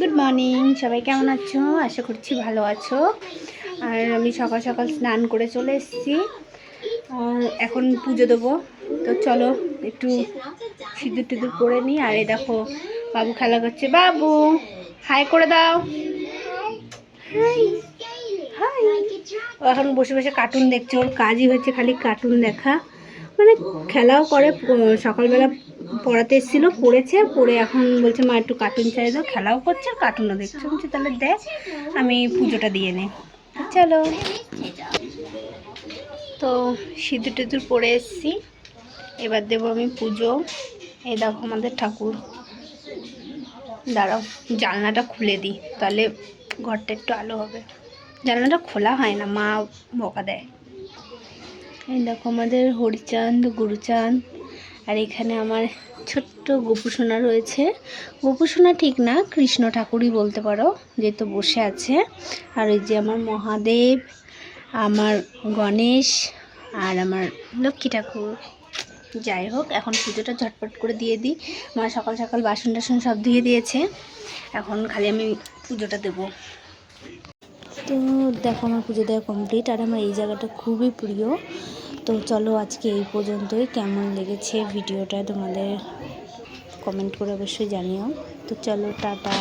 Good morning সবাই কেমন আছো? আশা করছি ভালো আছো। আর আমি সকাল সকাল স্নান করে চলে এসেছি। আর এখন পুজো দেবো। তো চলো একটু সিঁদুর টিঁদুর করে নিই। আর এই দেখো বাবু খেলা করছে। বাবু হাই করে দাও। হাই। এখন বসে বসে কার্টুন দেখছে। ওর কাজই হচ্ছে খালি কার্টুন দেখা। মানে খেলাও করে, সকালবেলা পড়াতে এসেছিল, পড়েছে, পড়ে এখন বলছে মা একটু কার্টুন চাই দাও, খেলাও করছে কার্টুনও দেখছে। বলছে, তাহলে দেখ, আমি পুজোটা দিয়ে নে। চলো। তো সিঁদুর টিঁদুর পরে এসেছি। এবার দেবো আমি পুজো। এই দেখো আমাদের ঠাকুর। দাঁড়াও, জানলাটা খুলে দিই, তাহলে ঘরটা একটু আলো হবে। জানলাটা খোলা হয় না, মা বকা দেয়। এই দেখো আমাদের হরিচাঁদ, গুরুচাঁদ, আর এখানে আমার ছোট্ট গোপুসোনা রয়েছে। গোপুসোনা ঠিক না, কৃষ্ণ ঠাকুরই বলতে পারো যেহেতু বসে আছে। আর ওই যে আমার মহাদেব, আমার গণেশ, আর আমার লক্ষ্মী ঠাকুর। যাই হোক, এখন পুজোটা ঝটপট করে দিয়ে দিই। মা সকাল সকাল বাসন টাসন সব ধুয়ে দিয়েছে। এখন খালি আমি পুজোটা দেবো। তো দেখো, আমার পুজো দেওয়া কমপ্লিট আর আমার এই জায়গাটা খুবই প্রিয়। তো চলো আজকে এই পর্যন্তই। কেমন লেগেছে ভিডিওটা তোমাদের কমেন্ট করে অবশ্যই জানিও। তো চলো, টাটা।